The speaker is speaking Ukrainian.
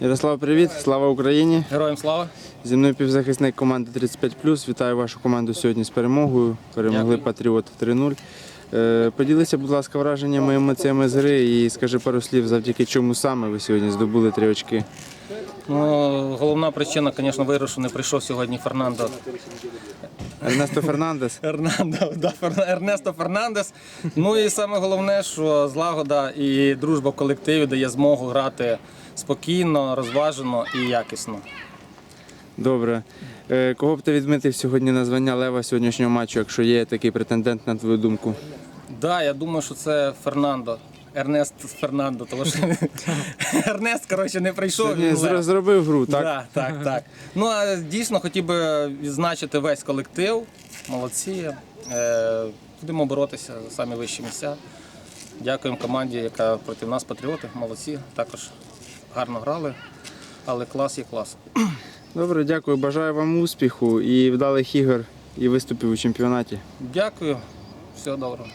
Ярослав, привіт, слава Україні! Героям слава! Зі мною півзахисник команди 35+. Вітаю вашу команду сьогодні з перемогою. Перемогли Дякую. Патріот 3-0. Е, Поділися, будь ласка, враженнями емоціями з гри і скажи пару слів, завдяки чому саме ви сьогодні здобули три очки. Ну, головна причина, звісно, виграшу що не прийшов сьогодні Фернандо. Ернесто Фернандес. Ернандо, да, Ернесто Фернандес. Ну і саме головне, що злагода і дружба в колективі дає змогу грати спокійно, розважено і якісно. Добре. Е, Кого б ти відмітив сьогодні на звання лева сьогоднішнього матчу, якщо є такий претендент, на твою думку? Да, я думаю, що це Фернандо. Ернест Фернандо, тому що Ернест, коротше, не прийшов. Він лев. зробив гру, так? Так, так, так. Ну а дійсно хотів би відзначити весь колектив. Молодці. Е, будемо боротися за самі вищі місця. Дякуємо команді, яка проти нас патріоти. Молодці. Також гарно грали, але клас є клас. Добре, дякую. Бажаю вам успіху і вдалих ігор і виступів у чемпіонаті. Дякую. Всього доброго.